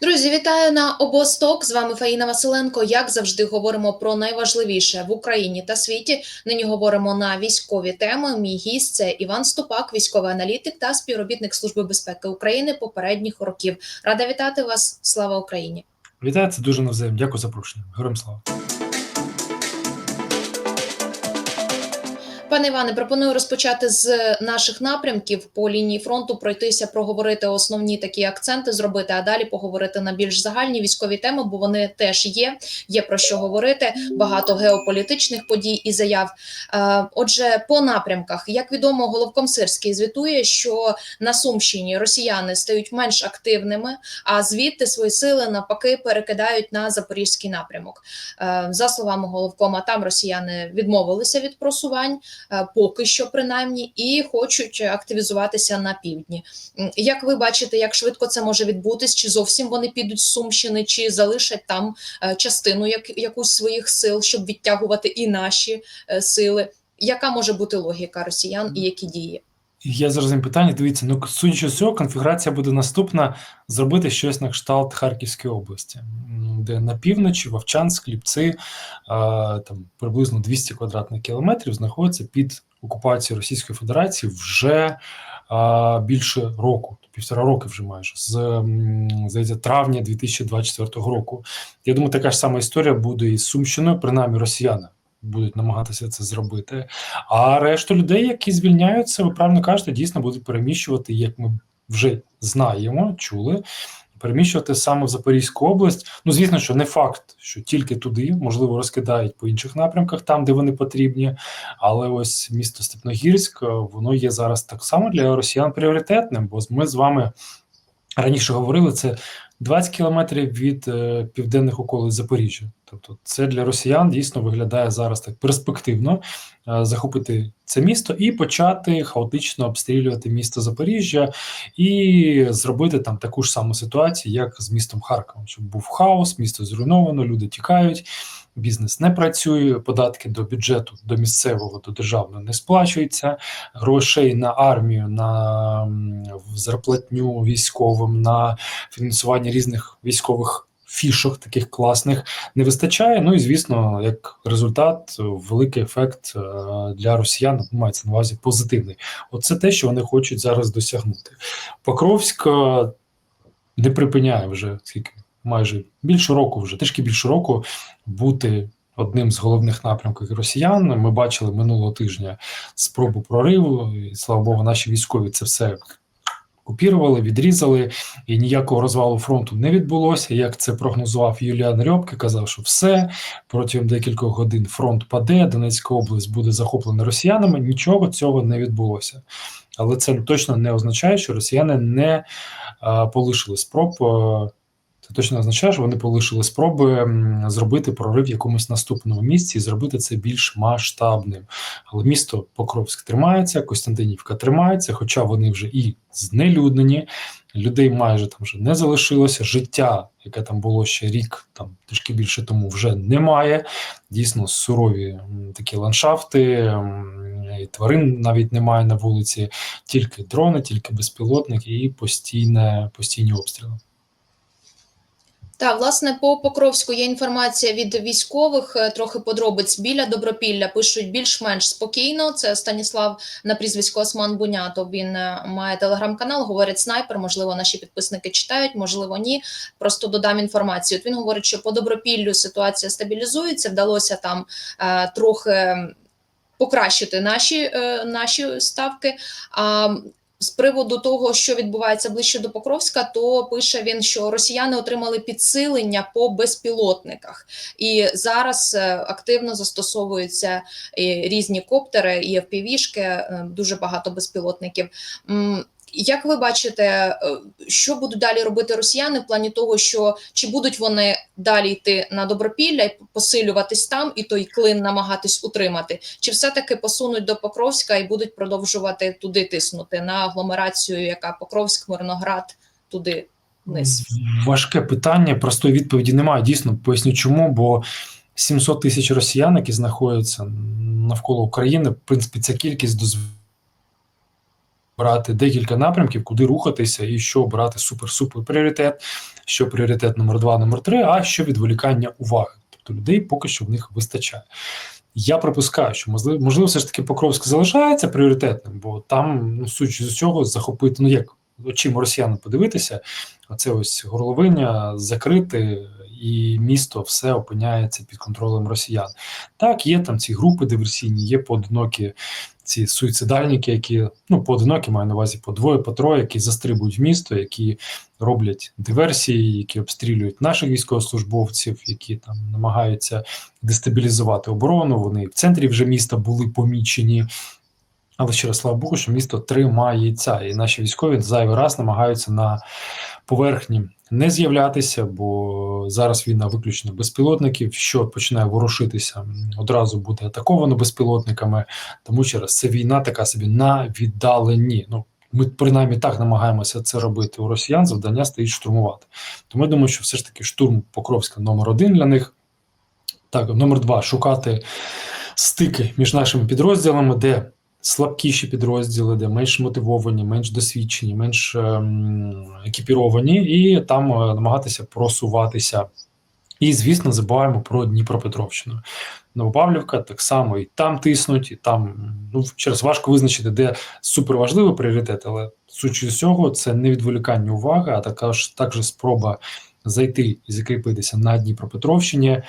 Друзі, вітаю на обосток. З вами Фаїна Василенко. Як завжди, говоримо про найважливіше в Україні та світі. Нині говоримо на військові теми. Мій гість це Іван Ступак, військовий аналітик та співробітник Служби безпеки України попередніх років. Рада вітати вас. Слава Україні! Це дуже навзаєм. Дякую за запрошення. Героям слава. Пане Іване, пропоную розпочати з наших напрямків по лінії фронту, пройтися, проговорити основні такі акценти, зробити, а далі поговорити на більш загальні військові теми, бо вони теж є. Є про що говорити. Багато геополітичних подій і заяв. Е, Отже, по напрямках, як відомо, головком Сирський звітує, що на Сумщині росіяни стають менш активними, а звідти свої сили навпаки перекидають на запорізький напрямок. Е, За словами головкома, там росіяни відмовилися від просувань. Е, поки що принаймні, і хочуть активізуватися на півдні. Як ви бачите, як швидко це може відбутись? Чи зовсім вони підуть з Сумщини, чи залишать там е, частину як, якусь своїх сил, щоб відтягувати і наші е, сили? Яка може бути логіка росіян і які дії? Я зрозумів питання. Дивіться, ну судячи з цього, конфігурація буде наступна: зробити щось на кшталт Харківської області, де на півночі, Вовчанськ, Ліпці, там приблизно 200 квадратних кілометрів знаходиться під окупацією Російської Федерації вже більше року, півтора роки вже майже з здається, травня 2024 року. Я думаю, така ж сама історія буде і з Сумщиною, принаймні росіяни. Будуть намагатися це зробити. А решту людей, які звільняються, ви правильно кажете, дійсно будуть переміщувати, як ми вже знаємо, чули. Переміщувати саме в Запорізьку область. Ну, звісно, що не факт, що тільки туди, можливо, розкидають по інших напрямках, там, де вони потрібні. Але ось місто Степногірськ, воно є зараз так само для росіян пріоритетним, бо ми з вами раніше говорили, це 20 кілометрів від е, південних околиць Запоріжжя. Тобто, це для росіян дійсно виглядає зараз так перспективно е, захопити це місто і почати хаотично обстрілювати місто Запоріжжя і зробити там таку ж саму ситуацію, як з містом Харковом, щоб був хаос, місто зруйновано, люди тікають. Бізнес не працює, податки до бюджету, до місцевого, до державного не сплачуються, грошей на армію, на зарплатню військовим, на фінансування різних військових фішок, таких класних, не вистачає. Ну і звісно, як результат, великий ефект е, для росіян мається на увазі позитивний. Оце те, що вони хочуть зараз досягнути. Покровськ е, не припиняє вже скільки майже більше року, вже трішки більше року бути. Одним з головних напрямків росіян ми бачили минулого тижня спробу прориву, і слава Богу, наші військові це все купірували, відрізали, і ніякого розвалу фронту не відбулося. Як це прогнозував Юліан Рьобки, казав, що все протягом декількох годин фронт паде, Донецька область буде захоплена росіянами. Нічого цього не відбулося. Але це точно не означає, що росіяни не а, полишили спроб. а, це точно означає, що вони полишили спроби зробити прорив в якомусь наступному місці і зробити це більш масштабним. Але місто Покровськ тримається, Костянтинівка тримається, хоча вони вже і знелюднені, людей майже там вже не залишилося. Життя, яке там було ще рік, там трішки більше тому, вже немає. Дійсно, сурові такі ландшафти. і Тварин навіть немає на вулиці, тільки дрони, тільки безпілотники і постійне, постійні обстріли. Та власне по Покровську є інформація від військових. е, Трохи подробиць біля Добропілля пишуть більш-менш спокійно. Це Станіслав на прізвисько Осман Бунятов. Він е, має телеграм-канал. Говорить снайпер. Можливо, наші підписники читають, можливо, ні. Просто додам інформацію. От він говорить, що по Добропіллю ситуація стабілізується. Вдалося там е, трохи покращити наші, е, наші ставки. А з приводу того, що відбувається ближче до Покровська, то пише він, що росіяни отримали підсилення по безпілотниках, і зараз е, активно застосовуються різні коптери і FPV-шки, е, дуже багато безпілотників. Як ви бачите, е, що будуть далі робити росіяни в плані того, що чи будуть вони далі йти на добропілля і посилюватись там, і той клин намагатись утримати, чи все-таки посунуть до Покровська і будуть продовжувати туди тиснути на агломерацію, яка Покровськ, Мирноград, туди вниз? Важке питання, простої відповіді немає. Дійсно, поясню чому, бо 700 тисяч росіян, які знаходяться навколо України, в принципі, ця кількість дозволяє брати декілька напрямків, куди рухатися, і що брати супер-супер пріоритет, що пріоритет номер два, номер три, а що відволікання уваги. Тобто людей поки що в них вистачає. Я припускаю, що можливо, можливо, все ж таки Покровськ залишається пріоритетним, бо там, ну, судячи з цього, захопити, ну як очима росіян подивитися, оце ось горловиня закрити, і місто все опиняється під контролем росіян. Так, є там ці групи диверсійні, є поодинокі ці суїцидальники, які ну поодинокі маю на увазі по двоє, по троє, які застрибують в місто, які роблять диверсії, які обстрілюють наших військовослужбовців, які там намагаються дестабілізувати оборону. Вони в центрі вже міста були помічені. Але ще раз, слава Богу, що місто тримається, і наші військові зайвий раз намагаються на поверхні не з'являтися, бо зараз війна виключно безпілотників. Що починає ворушитися, одразу буде атаковано безпілотниками. Тому ще раз це війна така собі на віддаленні. Ну ми принаймні так намагаємося це робити у росіян. Завдання стоїть штурмувати. Тому я думаю, що все ж таки штурм Покровська номер один для них. Так, номер два шукати стики між нашими підрозділами, де слабкіші підрозділи, де менш мотивовані, менш досвідчені, менш ем, екіпіровані, і там е, намагатися просуватися. І, звісно, забуваємо про Дніпропетровщину. Новопавлівка так само і там тиснуть, і там ну через важко визначити, де суперважливий пріоритет, але судячи з цього, це не відволікання уваги, а також також спроба зайти і закріпитися на Дніпропетровщині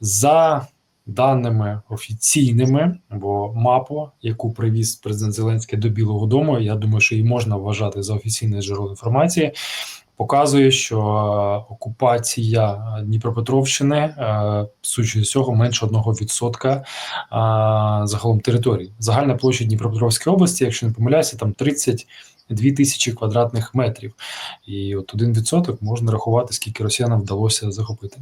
за даними офіційними, бо мапу, яку привіз президент Зеленський до Білого Дому, я думаю, що її можна вважати за офіційне джерело інформації. Показує, що окупація Дніпропетровщини, е, судячи з цього, менше 1% е, загалом території. Загальна площа Дніпропетровської області, якщо не помиляюся, там 32 тисячі квадратних метрів. І от 1% можна рахувати, скільки росіянам вдалося захопити.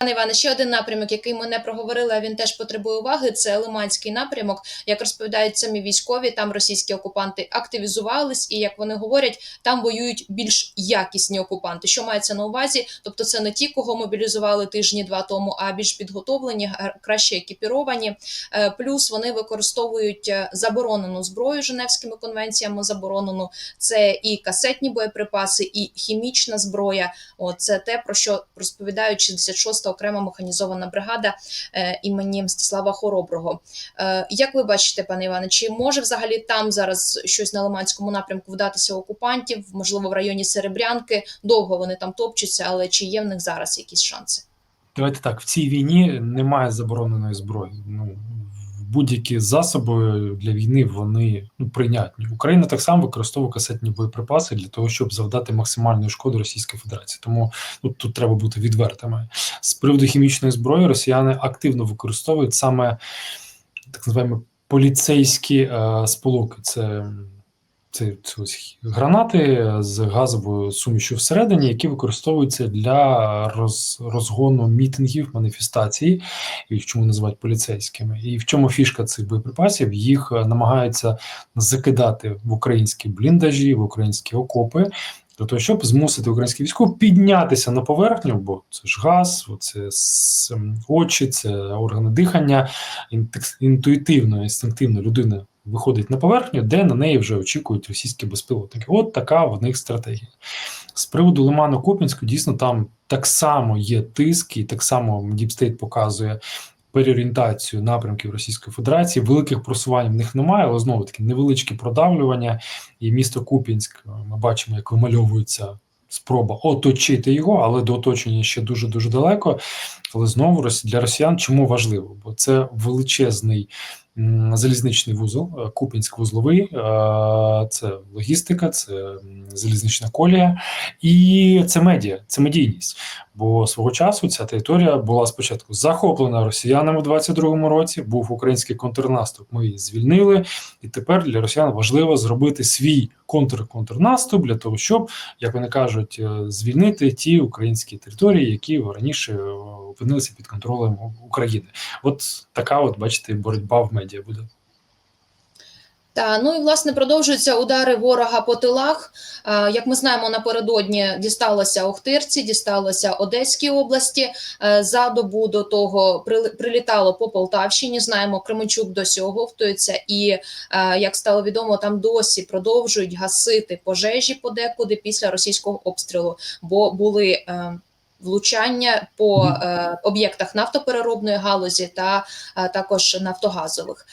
Пане Іване, ще один напрямок, який ми не проговорили, а він теж потребує уваги. Це Лиманський напрямок. Як розповідають самі військові, там російські окупанти активізувались, і як вони говорять, там воюють більш якісні окупанти. Що мається на увазі? Тобто, це не ті, кого мобілізували тижні-два тому, а більш підготовлені, краще екіпіровані. Е, Плюс вони використовують е, заборонену зброю Женевськими конвенціями. Заборонену це і касетні боєприпаси, і хімічна зброя. О, це те, про що розповідають 66-та окрема механізована бригада е, імені Мстислава Хороброго. Е, як ви бачите, пане Іване, чи може взагалі там зараз щось на Лиманському напрямку вдатися окупантів? Можливо, в районі Серебрянки довго вони там топчуться, але чи є в них зараз якісь шанси? Давайте так, в цій війні немає забороненої зброї. Ну будь-які засоби для війни вони ну прийнятні. Україна так само використовує касетні боєприпаси для того, щоб завдати максимальної шкоди Російській Федерації. Тому ну, тут треба бути відвертими. З приводу хімічної зброї росіяни активно використовують саме так звані поліцейські е, сполуки. Це це, ось гранати з газовою сумішю всередині, які використовуються для роз, розгону мітингів, маніфестацій, їх чому називають поліцейськими. І в чому фішка цих боєприпасів? Їх е, намагаються закидати в українські бліндажі, в українські окопи. Для того, щоб змусити українське військо піднятися на поверхню, бо це ж газ, це очі, це органи дихання. Інтуїтивно, інстинктивно людина виходить на поверхню, де на неї вже очікують російські безпілотники. От така в них стратегія. З приводу Лиману Купінську, дійсно, там так само є тиск, і так само Діпстейт показує переорієнтацію напрямків Російської Федерації. Великих просувань в них немає, але знову таки невеличкі продавлювання. І місто Купінськ ми бачимо, як вимальовується спроба оточити його, але до оточення ще дуже дуже далеко. Але знову для росіян чому важливо? Бо це величезний залізничний вузол, е, Купінськ вузловий, е, це логістика, це залізнична колія, і це медіа, це медійність. Бо свого часу ця територія була спочатку захоплена росіянами в 22-му році. Був український контрнаступ. Ми її звільнили, і тепер для росіян важливо зробити свій контр-контрнаступ для того, щоб, як вони кажуть, е, звільнити ті українські території, які раніше е, опинилися під контролем України. От така, от бачите, боротьба в медіа буде. Та ну і власне продовжуються удари ворога по тилах. Як ми знаємо, напередодні дісталося Охтирці, дісталося Одеській області. Е, За добу до того прилітало по Полтавщині. Знаємо, Кременчук досі оговтується, і е, як стало відомо, там досі продовжують гасити пожежі подекуди після російського обстрілу, бо були. е, Влучання по е, об'єктах нафтопереробної галузі та е, також нафтогазових.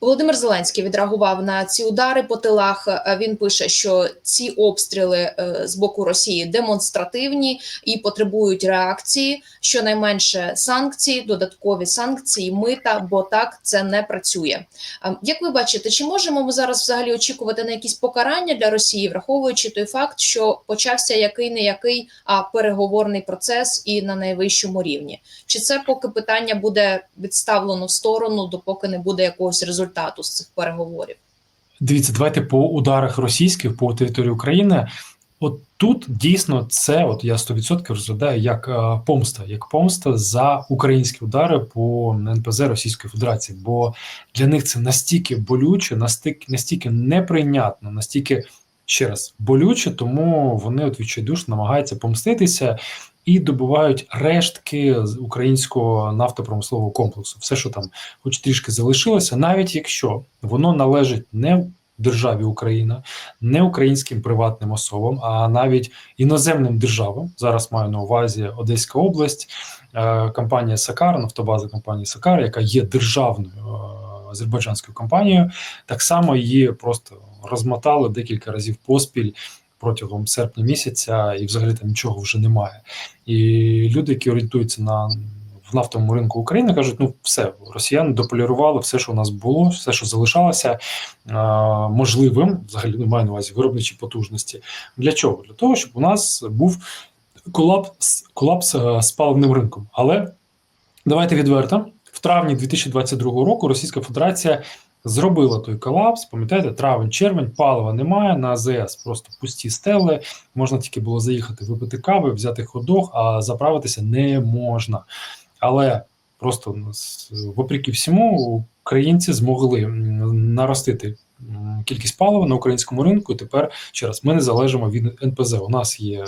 Володимир Зеленський відреагував на ці удари по тилах. Е, Він пише, що ці обстріли е, з боку Росії демонстративні і потребують реакції. Щонайменше санкції, додаткові санкції, мита, бо так це не працює. Е, Як ви бачите, чи можемо ми зараз взагалі очікувати на якісь покарання для Росії, враховуючи той факт, що почався який не який, а переговорний процес і на найвищому рівні? Чи це поки питання буде відставлено в сторону, допоки не буде якогось результату з цих переговорів? Дивіться, давайте по ударах російських по території України. От тут дійсно це, от я 100% розглядаю як е, помста, як помста за українські удари по НПЗ Російської Федерації. Бо для них це настільки болюче, настільки, настільки неприйнятно, настільки ще раз болюче, тому вони от відчайдушно намагаються помститися і добувають рештки українського нафтопромислового комплексу. Все, що там хоч трішки залишилося, навіть якщо воно належить не державі Україна, не українським приватним особам, а навіть іноземним державам. Зараз маю на увазі Одеська область, е, компанія Сакар, нафтобаза компанії Сакар, яка є державною е, азербайджанською компанією, так само її просто розмотали декілька разів поспіль. Протягом серпня місяця, і взагалі там нічого вже немає. І люди, які орієнтуються на в нафтовому ринку України, кажуть: ну все, росіяни дополірували все, що у нас було, все, що залишалося е, можливим, взагалі не маю на увазі виробничі потужності. Для чого? Для того, щоб у нас був колапс, колапс е, з паливним ринком. Але давайте відверто, в травні 2022 року Російська Федерація зробила той колапс. Пам'ятаєте, травень, червень, палива немає на АЗС, просто пусті стели. Можна тільки було заїхати, випити кави, взяти ходох, а заправитися не можна. Але просто ну, вопреки всьому, українці змогли наростити кількість палива на українському ринку. І тепер ще раз ми не залежимо від НПЗ. У нас є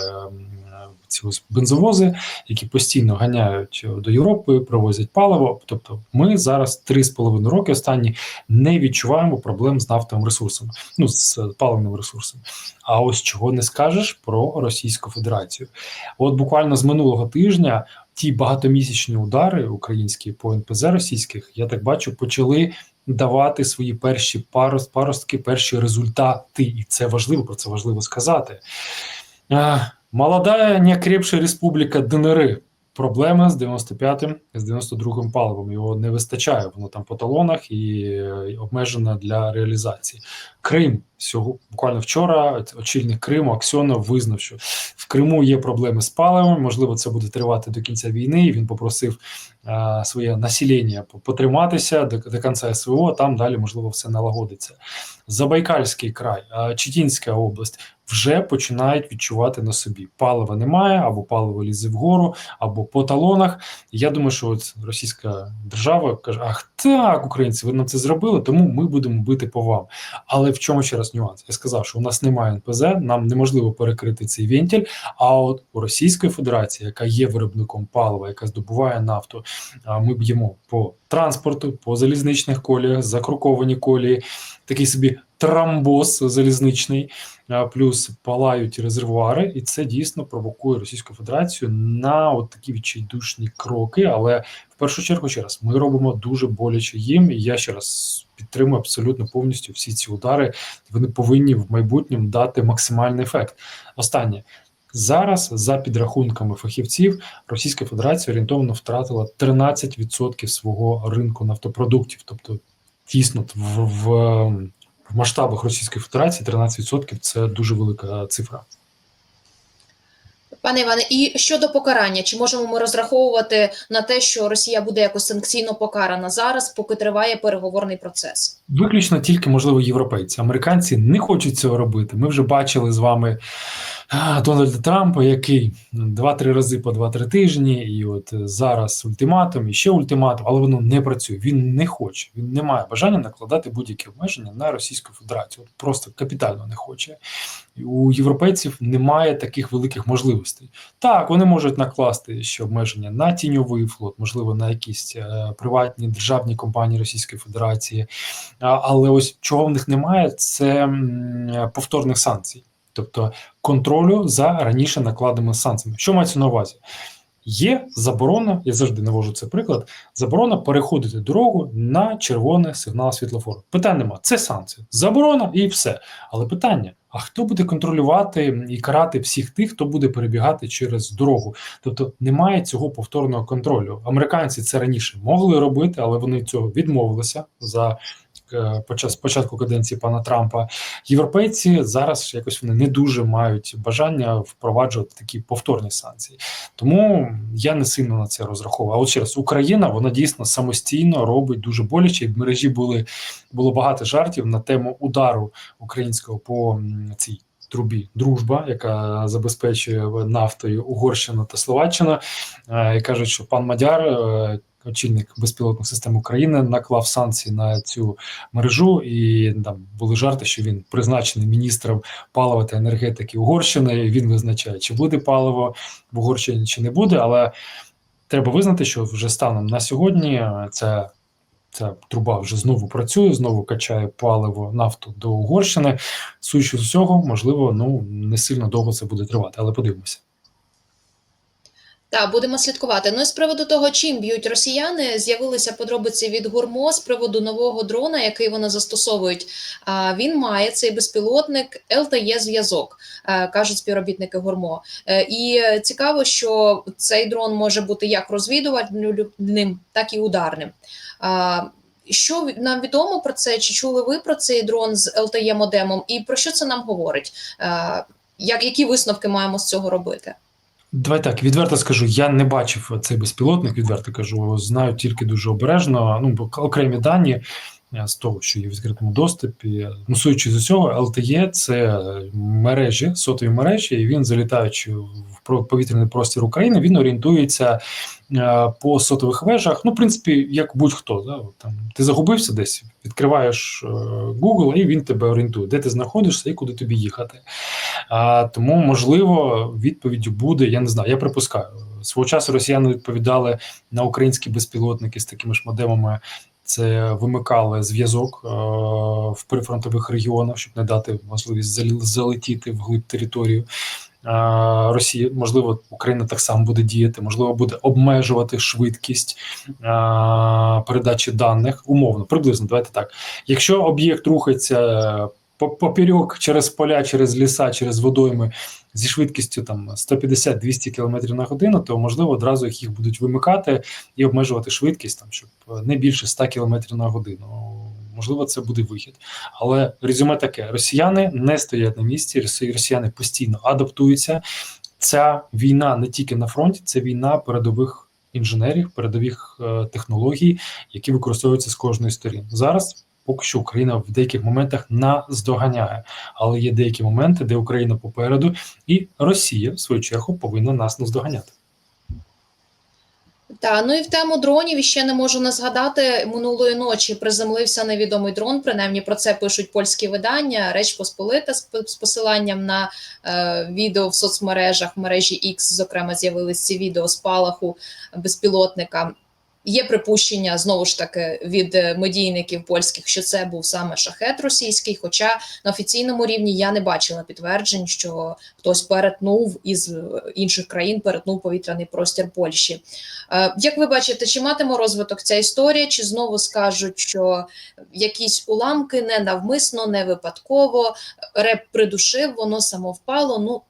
ці бензовози, які постійно ганяють до Європи, привозять паливо. Тобто, ми зараз 3,5 роки останні не відчуваємо проблем з нафтовим ресурсом, ну з паливним ресурсом. А ось чого не скажеш про Російську Федерацію. От буквально з минулого тижня ті багатомісячні удари українські по НПЗ російських, я так бачу, почали давати свої перші парост, паростки, перші результати, і це важливо, про це важливо сказати. Е, Молода неокрепша республіка ДНР. Проблема з 95-м, з 92-м паливом. Його не вистачає, воно там по талонах і е, обмежено для реалізації. Крим сього буквально вчора. Очільник Криму Аксьонов визнав, що в Криму є проблеми з паливом. Можливо, це буде тривати до кінця війни. І він попросив е, своє населення потриматися до, до кінця СВО. а Там далі можливо все налагодиться. Забайкальський край, е, Читінська область вже починають відчувати на собі. Палива немає, або паливо лізе вгору, або по талонах. Я думаю, що от російська держава каже: Ах, так, українці, ви нам це зробили, тому ми будемо бити по вам. Але в чому ще нюанс? Я сказав, що у нас немає НПЗ, нам неможливо перекрити цей вентиль. А от у Російської Федерації, яка є виробником палива, яка здобуває нафту, ми б'ємо по транспорту, по залізничних коліях, закруковані колії, такий собі трамбоз залізничний, плюс палають резервуари, і це дійсно провокує Російську Федерацію на от такі відчайдушні кроки. Але в першу чергу, ще раз, ми робимо дуже боляче їм. І я ще раз підтримую абсолютно повністю всі ці удари. Вони повинні в майбутньому дати максимальний ефект. Останнє. Зараз, за підрахунками фахівців, Російська Федерація орієнтовно втратила 13% свого ринку нафтопродуктів. Тобто, дійсно, в, в, в масштабах Російської Федерації 13% це дуже велика цифра. Пане Іване, і щодо покарання, чи можемо ми розраховувати на те, що Росія буде якось санкційно покарана зараз, поки триває переговорний процес? Виключно тільки можливо європейці. Американці не хочуть цього робити. Ми вже бачили з вами Дональда Трампа, який два-три рази по два-три тижні, і от зараз ультиматум, і ще ультиматум, але воно не працює. Він не хоче, він не має бажання накладати будь-які обмеження на Російську Федерацію. От просто капітально не хоче. У європейців немає таких великих можливостей. Так, вони можуть накласти ще обмеження на тіньовий флот, можливо, на якісь е, приватні державні компанії Російської Федерації. Але ось чого в них немає, це повторних санкцій, тобто контролю за раніше накладеними санкціями. Що мається на увазі? Є заборона, я завжди навожу цей приклад. Заборона переходити дорогу на червоний сигнал світлофору. Питань нема, це санкція. Заборона і все. Але питання: а хто буде контролювати і карати всіх тих, хто буде перебігати через дорогу? Тобто немає цього повторного контролю. Американці це раніше могли робити, але вони цього відмовилися за почас- початку каденції пана Трампа. Європейці зараз якось вони не дуже мають бажання впроваджувати такі повторні санкції. Тому я не сильно на це розраховую. А от ще раз, Україна вона дійсно самостійно робить дуже боляче. І в мережі були було багато жартів на тему удару українського по цій. Трубі дружба, яка забезпечує нафтою Угорщину та Словаччину, Е, і кажуть, що пан Мадяр, е, очільник безпілотних систем України, наклав санкції на цю мережу, і там були жарти, що він призначений міністром палива та енергетики Угорщини. і Він визначає, чи буде паливо в Угорщині, чи не буде. Але треба визнати, що вже станом на сьогодні е, ця. Труба вже знову працює, знову качає паливо нафту до Угорщини. Судячи з усього, можливо, ну не сильно довго це буде тривати, але подивимося. Так, будемо слідкувати. Ну і з приводу того, чим б'ють росіяни, з'явилися подробиці від гурмо з приводу нового дрона, який вони застосовують. Він має цей безпілотник зв'язок, е, кажуть співробітники гурмо. Е, І цікаво, що цей дрон може бути як розвідувальним, так і ударним. Що нам відомо про це? Чи чули ви про цей дрон з lte модемом? І про що це нам говорить? Е, Як які висновки маємо з цього робити? Давай так, відверто скажу, я не бачив цей безпілотник, відверто кажу, знаю тільки дуже обережно. Ну, окремі дані з того, що є в відкритому доступі. Ну, судячи з усього, LTE – це мережі, сотові мережі, і він, залітаючи в повітряний простір України, він орієнтується е, по сотових вежах. Ну, в принципі, як будь-хто. Да? Там, ти загубився десь, відкриваєш е, Google, і він тебе орієнтує, де ти знаходишся і куди тобі їхати. А, тому, можливо, відповіддю буде, я не знаю, я припускаю. Свого часу росіяни відповідали на українські безпілотники з такими ж модемами. Це вимикали зв'язок е, в прифронтових регіонах, щоб не дати можливість залетіти в глиб територію. Е, Росії, можливо, Україна так само буде діяти, можливо, буде обмежувати швидкість е, передачі даних умовно, приблизно. Давайте так. Якщо об'єкт рухається поперек через поля, через ліса, через водойми зі швидкістю там 150-200 км на годину, то можливо одразу їх будуть вимикати і обмежувати швидкість, там щоб не більше 100 км на годину. Можливо, це буде вихід. Але резюме таке: росіяни не стоять на місці, росіяни постійно адаптуються. Ця війна не тільки на фронті, це війна передових інженерів, передових е, технологій, які використовуються з кожної сторін. Зараз поки що Україна в деяких моментах наздоганяє, але є деякі моменти, де Україна попереду, і Росія в свою чергу повинна нас наздоганяти. Та ну і в тему дронів іще не можу не згадати. Минулої ночі приземлився невідомий дрон. Принаймні про це пишуть польські видання. Реч Посполита з, посиланням на е, відео в соцмережах. В мережі X, зокрема, з'явились ці відео спалаху безпілотника. Є припущення знову ж таки від е, медійників польських, що це був саме шахет російський. Хоча на офіційному рівні я не бачила підтверджень, що хтось перетнув із е, інших країн, перетнув повітряний простір Польщі. Е, Як ви бачите, чи матиме розвиток ця історія, чи знову скажуть, що якісь уламки не навмисно, не випадково, реп придушив, воно само впало. Ну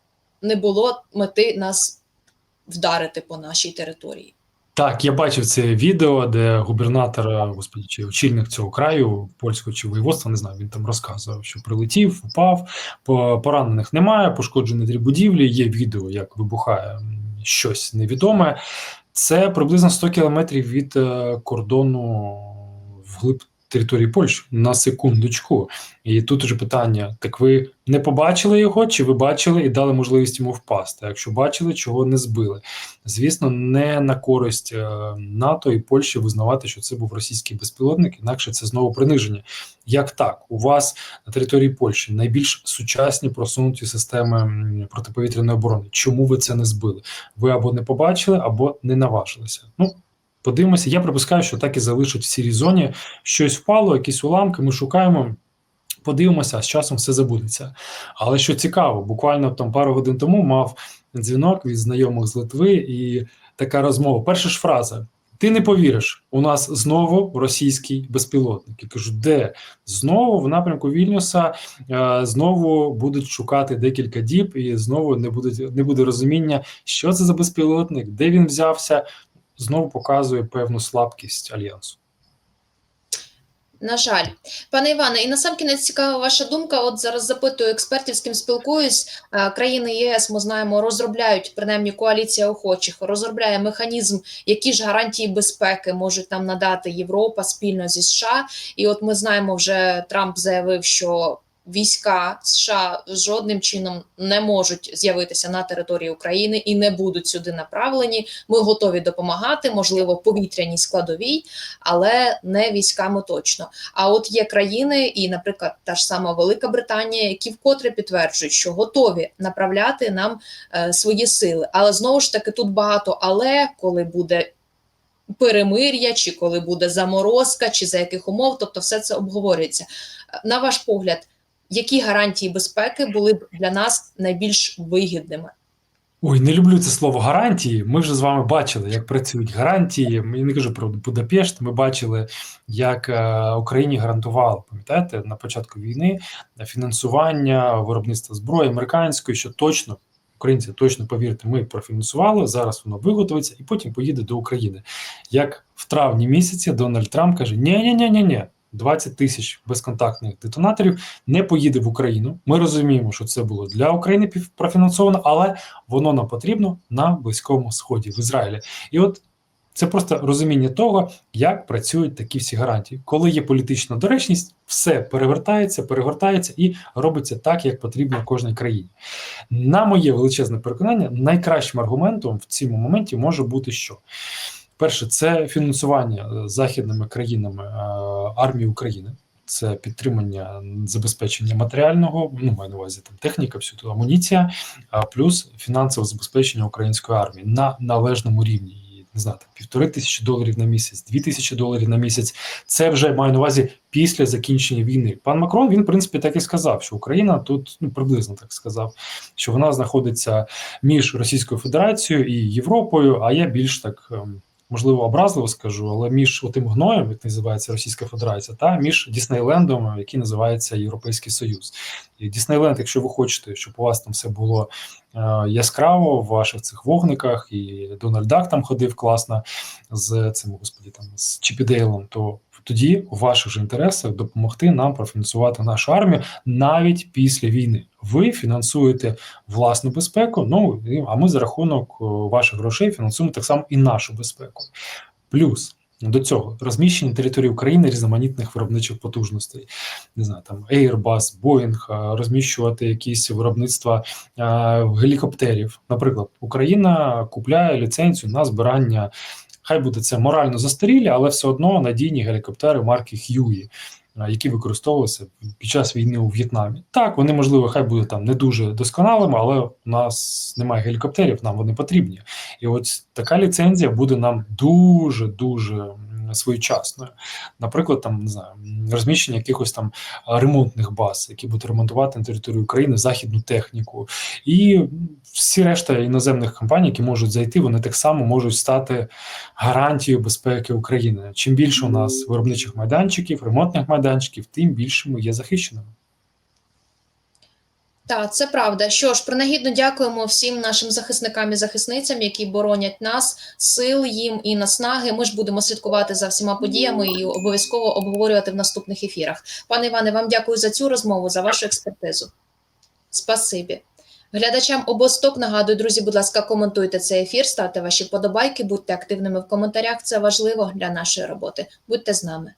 не було мети нас вдарити по нашій території. Так, я бачив це відео, де губернатор, е, господі, чи очільник цього краю, польського чи воєводства, не знаю, він там розказував, що прилетів, впав, поранених немає, пошкоджені три будівлі. Є відео, як вибухає щось невідоме. Це приблизно 100 кілометрів від е, кордону вглиб території Польщі на секундочку. І тут уже питання: так ви не побачили його, чи ви бачили і дали можливість йому впасти? Якщо бачили, чого не збили? Звісно, не на користь е, НАТО і Польщі визнавати, що це був російський безпілотник, інакше це знову приниження. Як так? У вас на території Польщі найбільш сучасні просунуті системи протиповітряної оборони. Чому ви це не збили? Ви або не побачили, або не наважилися. Ну. Подивимося, я припускаю, що так і залишать в сірій зоні. Щось впало, якісь уламки. Ми шукаємо, подивимося, а з часом все забудеться. Але що цікаво, буквально там пару годин тому мав дзвінок від знайомих з Литви, і така розмова. Перша ж фраза: Ти не повіриш, у нас знову російський безпілотник. Я кажу, де знову в напрямку Вільнюса е, знову будуть шукати декілька діб, і знову не будуть не буде розуміння, що це за безпілотник, де він взявся. Знову показує певну слабкість альянсу. На жаль, пане Іване, і насамкінець цікава ваша думка. От зараз запитую експертів, з ким спілкуюсь. Країни ЄС ми знаємо, розробляють принаймні коаліція охочих, розробляє механізм, які ж гарантії безпеки можуть нам надати Європа спільно зі США. І от ми знаємо, вже Трамп заявив, що війська США жодним чином не можуть з'явитися на території України і не будуть сюди направлені. Ми готові допомагати, можливо, повітряній складовій, але не військами точно. А от є країни, і, наприклад, та ж сама Велика Британія, які вкотре підтверджують, що готові направляти нам е, свої сили. Але знову ж таки, тут багато але коли буде. Перемир'я, чи коли буде заморозка, чи за яких умов, тобто все це обговорюється. Е, На ваш погляд, які гарантії безпеки були б для нас найбільш вигідними? Ой, не люблю це слово гарантії. Ми вже з вами бачили, як працюють гарантії. Я не кажу про Будапешт. Ми бачили, як е, Україні гарантували, пам'ятаєте, на початку війни фінансування виробництва зброї американської, що точно українці точно повірте, ми профінансували. Зараз воно виготовиться і потім поїде до України. Як в травні місяці Дональд Трамп каже: ні ні ні ні 20 тисяч безконтактних детонаторів не поїде в Україну. Ми розуміємо, що це було для України профінансовано, але воно нам потрібно на близькому сході в Ізраїлі. І от це просто розуміння того, як працюють такі всі гарантії. Коли є політична доречність, все перевертається, перегортається і робиться так, як потрібно кожній країні. На моє величезне переконання, найкращим аргументом в цьому моменті може бути що. Перше, це фінансування е, західними країнами е, армії України. Це підтримання забезпечення матеріального, ну маю на увазі там техніка, всю амуніція, плюс фінансове забезпечення української армії на належному рівні. Не знаю, там, півтори тисячі доларів на місяць, дві тисячі доларів на місяць. Це вже маю на увазі після закінчення війни. Пан Макрон він в принципі так і сказав, що Україна тут ну приблизно так сказав, що вона знаходиться між Російською Федерацією і Європою. А я більш так. Можливо, образливо скажу, але між отим гноєм, як називається Російська Федерація, та між Діснейлендом, який називається Європейський Союз. І Діснейленд, якщо ви хочете, щоб у вас там все було е, яскраво в ваших цих вогниках, і Дональд Дак там ходив класно з цим, господі, там з Чіпідейлом, то тоді у ваших же інтересах допомогти нам профінансувати нашу армію навіть після війни. Ви фінансуєте власну безпеку. Ну а ми за рахунок ваших грошей фінансуємо так само і нашу безпеку. Плюс до цього розміщення території України різноманітних виробничих потужностей, не знаю, там Airbus, Boeing, розміщувати якісь виробництва а, гелікоптерів. Наприклад, Україна купляє ліцензію на збирання. Хай буде це морально застарілі, але все одно надійні гелікоптери марки Хьюї. які використовувалися під час війни у В'єтнамі. Так, вони можливо, хай будуть там не дуже досконалими, але у нас немає гелікоптерів, нам вони потрібні. І от така ліцензія буде нам дуже дуже своєчасною. Наприклад, там не знаю, розміщення якихось там ремонтних баз, які будуть ремонтувати на території України західну техніку, і всі решта іноземних компаній, які можуть зайти, вони так само можуть стати гарантією безпеки України. Чим більше у нас виробничих майданчиків, ремонтних майданчиків, тим більше ми є захищеними. Так, це правда. Що ж, принагідно дякуємо всім нашим захисникам і захисницям, які боронять нас, сил їм і наснаги. Ми ж будемо слідкувати за всіма подіями і обов'язково обговорювати в наступних ефірах. Пане Іване, вам дякую за цю розмову, за вашу експертизу. Спасибі. Глядачам обосток нагадую, друзі, будь ласка, коментуйте цей ефір, ставте ваші подобайки, будьте активними в коментарях. Це важливо для нашої роботи. Будьте з нами.